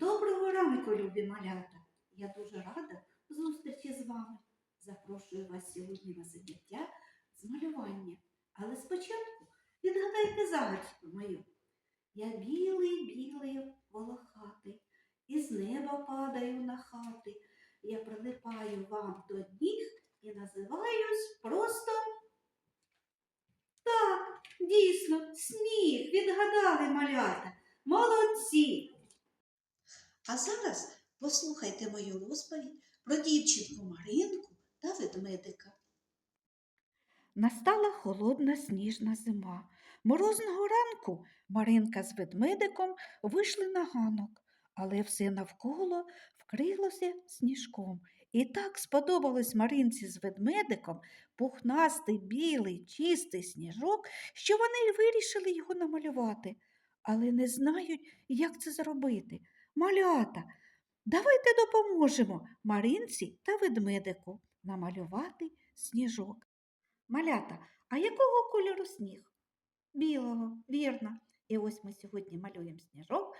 Доброго ранку, любі малята! Я дуже рада зустрічі з вами. Запрошую вас сьогодні на заняття з малювання. Але спочатку відгадайте загадку мою. Я білий, білий, волохатий, із неба падаю на хати. Я прилипаю вам до ніг і називаюсь просто. Так, дійсно, сніг, відгадали малята. Молодці! А зараз послухайте мою розповідь про дівчинку Маринку та ведмедика. Настала холодна сніжна зима. Морозного ранку Маринка з ведмедиком вийшли на ганок, але все навколо вкрилося сніжком. І так сподобалось Маринці з ведмедиком пухнастий, білий, чистий сніжок, що вони вирішили його намалювати, але не знають, як це зробити. Малята, давайте допоможемо Маринці та ведмедику намалювати сніжок. Малята, а якого кольору сніг? Білого, вірно. І ось ми сьогодні малюємо сніжок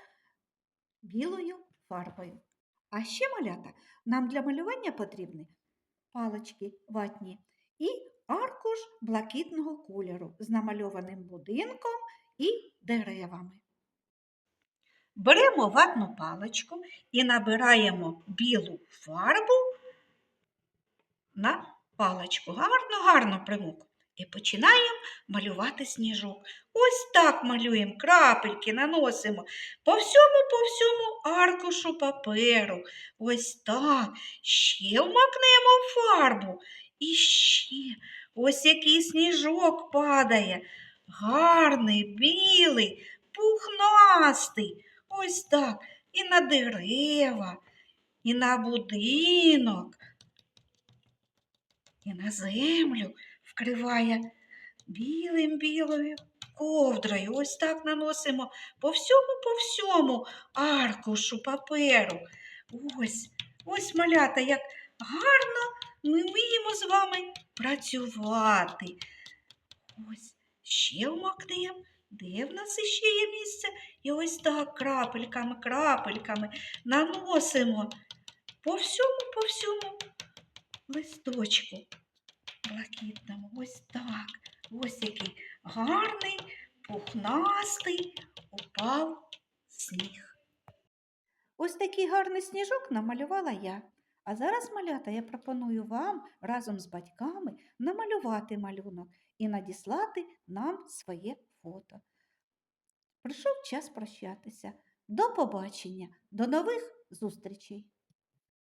білою фарбою. А ще малята, нам для малювання потрібні палички ватні і аркуш блакитного кольору з намальованим будинком і деревами. Беремо ватну паличку і набираємо білу фарбу на паличку. Гарно, гарно примук. І починаємо малювати сніжок. Ось так малюємо крапельки, наносимо по всьому, по всьому аркушу паперу. Ось так. Ще вмакнемо фарбу. І ще ось який сніжок падає. Гарний, білий, пухнастий. Ось так. І на дерева, і на будинок, і на землю вкриває білим білою ковдрою. Ось так наносимо по всьому, по всьому аркушу паперу. Ось, ось малята, як гарно ми вміємо з вами працювати. Ось ще вмакнемо. Де в нас іще є місце? І ось так крапельками, крапельками наносимо по всьому, по всьому листочку блакитному. Ось так. Ось який гарний, пухнастий упав сніг. Ось такий гарний сніжок намалювала я. А зараз, малята, я пропоную вам разом з батьками намалювати малюнок і надіслати нам своє фото. Прийшов час прощатися. До побачення, до нових зустрічей!